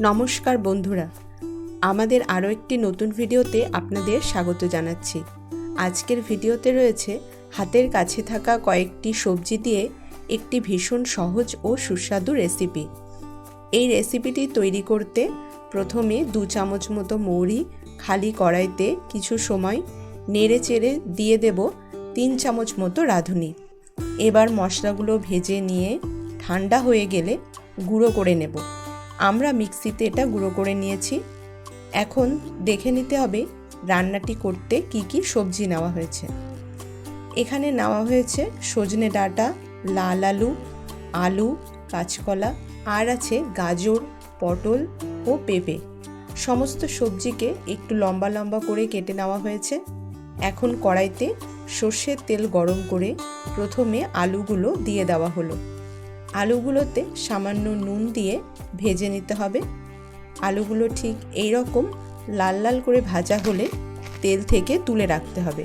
নমস্কার বন্ধুরা। আমাদের আরও একটি নতুন ভিডিওতে আপনাদের স্বাগত জানাচ্ছি। আজকের ভিডিওতে রয়েছে হাতের কাছে থাকা কয়েকটি সবজি দিয়ে একটি ভীষণ সহজ ও সুস্বাদু রেসিপি। এই রেসিপিটি তৈরি করতে প্রথমে দু চামচ মতো মৌরি খালি কড়াইতে কিছু সময় নেড়ে চেড়ে দিয়ে দেব তিন চামচ মতো রাঁধুনি। এবার মশলাগুলো ভেজে নিয়ে ঠান্ডা হয়ে গেলে গুঁড়ো করে নেব। আমরা মিক্সিতে এটা গুঁড়ো করে নিয়েছি। এখন দেখে নিতে হবে রান্নাটি করতে কি কি সবজি নেওয়া হয়েছে। এখানে নেওয়া হয়েছে সজনে ডাঁটা, লাল আলু আলু, কাঁচকলা, আর আছে গাজর, পটল ও পেঁপে। সমস্ত সবজিকে একটু লম্বা লম্বা করে কেটে নেওয়া হয়েছে। এখন কড়াইতে সর্ষের তেল গরম করে প্রথমে আলুগুলো দিয়ে দেওয়া হলো। আলুগুলোতে সামান্য নুন দিয়ে ভেজে নিতে হবে। আলুগুলো ঠিক এই রকম লাল লাল করে ভাজা হলে তেল থেকে তুলে রাখতে হবে।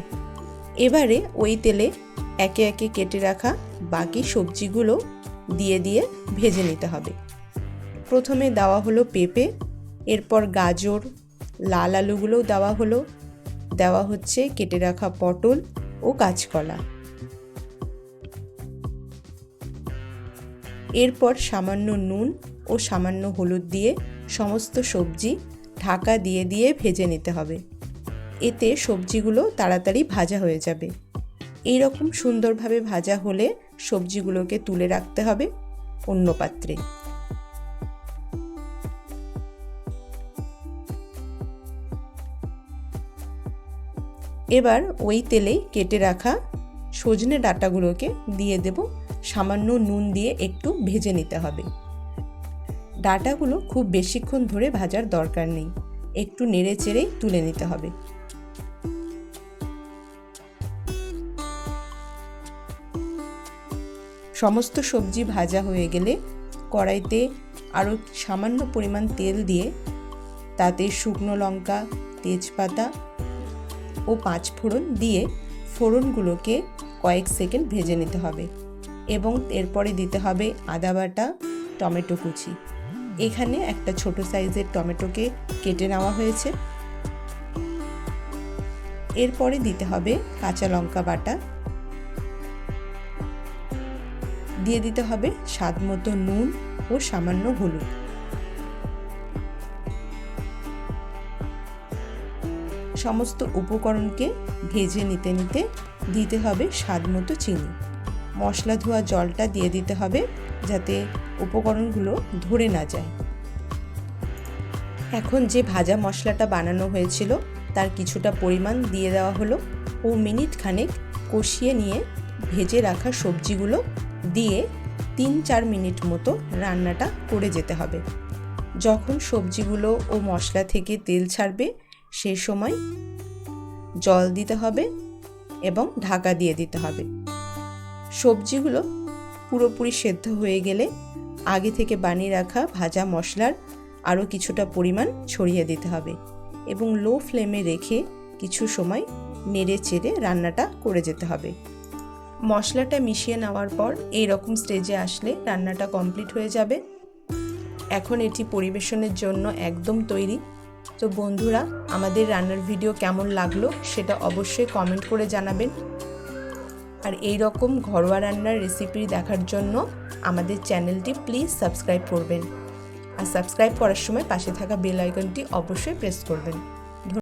এবারে ওই তেলে একে একে কেটে রাখা বাকি সবজিগুলো দিয়ে দিয়ে ভেজে নিতে হবে। প্রথমে দেওয়া হলো পেঁপে, এরপর গাজর, লাল আলুগুলোও দেওয়া হলো। দেওয়া হচ্ছে কেটে রাখা পটল ও কাঁচকলা। এরপর সামান্য নুন ও সামান্য হলুদ দিয়ে সমস্ত সবজি ঢাকা দিয়ে দিয়ে ভেজে নিতে হবে। এতে সবজিগুলো তাড়াতাড়ি ভাজা হয়ে যাবে। এই রকম সুন্দরভাবে ভাজা হলে সবজিগুলোকে তুলে রাখতে হবে অন্য পাত্রে। এবার ওই তেলেই কেটে রাখা সজনে ডাঁটাগুলোকে দিয়ে দেব সামান্য নুন দিয়ে একটু ভেজে নিতে হবে। ডাটাগুলো খুব বেশিক্ষণ ধরে ভাজার দরকার নেই। একটু নেড়ে চেড়েই তুলে নিতে হবে। সমস্ত সবজি ভাজা হয়ে গেলে কড়াইতে আরও সামান্য পরিমাণ তেল দিয়ে তাতে শুকনো লঙ্কা, তেজপাতা ও পাঁচ ফোড়ন দিয়ে ফোড়নগুলোকে কয়েক সেকেন্ড ভেজে নিতে হবে। এবং এরপরে দিতে হবে আদা বাটা, টমেটো কুচি। এখানে একটা ছোট সাইজের টমেটোকে কেটে নেওয়া হয়েছে। এরপরে দিতে হবে কাঁচা লঙ্কা বাটা। দিয়ে দিতে হবে স্বাদ মতো নুন ও সামান্য হলুদ। সমস্ত উপকরণকে ভেজে নিতে নিতে দিতে হবে স্বাদ মতো চিনি। মশলা ধোয়া জলটা দিয়ে দিতে হবে যাতে উপকরণগুলো ধরে না যায়। এখন যে ভাজা মশলাটা বানানো হয়েছিল তার কিছুটা পরিমাণ দিয়ে দেওয়া হলো। ও মিনিট খানেক কষিয়ে নিয়ে ভেজে রাখা সবজিগুলো দিয়ে তিন চার মিনিট মতো রান্নাটা করে যেতে হবে। যখন সবজিগুলো ও মশলা থেকে তেল ছাড়বে সেই সময় জল দিতে হবে এবং ঢাকা দিয়ে দিতে হবে। সবজিগুলো পুরোপুরি সেদ্ধ হয়ে গেলে আগে থেকে বানিয়ে রাখা ভাজা মশলার আরও কিছুটা পরিমাণ ছড়িয়ে দিতে হবে এবং লো ফ্লেমে রেখে কিছু সময় নেড়ে চেড়ে রান্নাটা করে যেতে হবে। মশলাটা মিশিয়ে নেওয়ার পর এই রকম স্টেজে আসলে রান্নাটা কমপ্লিট হয়ে যাবে। এখন এটি পরিবেশনের জন্য একদম তৈরি। তো বন্ধুরা, আমাদের রান্নার ভিডিও কেমন লাগল সেটা অবশ্যই কমেন্ট করে জানাবেন। আর এই রকম ঘরোয়া রান্নার রেসিপি দেখার জন্য আমাদের চ্যানেলটি প্লিজ সাবস্ক্রাইব করবেন। আর সাবস্ক্রাইব করার সময় পাশে থাকা বেল আইকনটি অবশ্যই প্রেস করবেন।